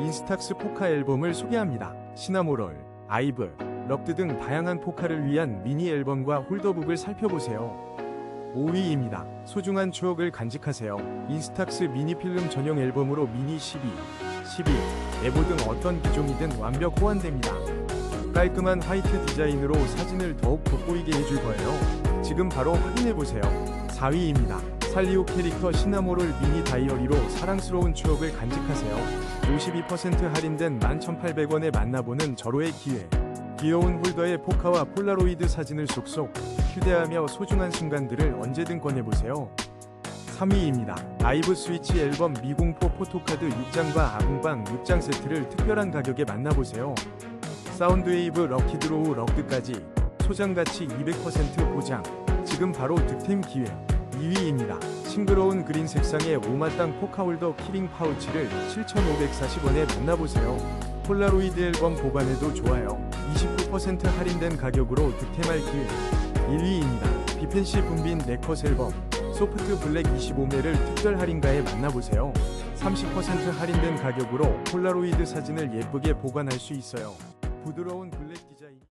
인스탁스 포카 앨범을 소개합니다. 시나모롤, 아이브, 럭드 등 다양한 포카를 위한 미니 앨범과 홀더북을 살펴보세요. 5위입니다. 소중한 추억을 간직하세요. 인스탁스 미니 필름 전용 앨범으로 미니 12, 12, 에보 등 어떤 기종이든 완벽 호환됩니다. 깔끔한 화이트 디자인으로 사진을 더욱 돋보이게 해줄 거예요. 지금 바로 확인해보세요. 4위입니다. 살리오 캐릭터 시나모롤 미니 다이어리로 사랑스러운 추억을 간직하세요. 52% 할인된 11,800원에 만나보는 절호의 기회. 귀여운 홀더에 포카와 폴라로이드 사진을 쏙쏙 휴대하며 소중한 순간들을 언제든 꺼내보세요. 3위입니다. 아이브 스위치 앨범 미공포 포토카드 6장과 아궁방 6장 세트를 특별한 가격에 만나보세요. 사운드웨이브 럭키드로우 럭드까지 소장가치 200% 보장. 지금 바로 득템 기회. 2위입니다. 싱그러운 그린 색상의 오마땅 포카홀더 키링 파우치를 7,540원에 만나보세요. 폴라로이드 앨범 보관해도 좋아요. 29% 할인된 가격으로 득템할 기회. 1위입니다. 비펜시 분빈 네컷 앨범 소프트 블랙 25매를 특별 할인가에 만나보세요. 30% 할인된 가격으로 폴라로이드 사진을 예쁘게 보관할 수 있어요. 부드러운 블랙 디자인.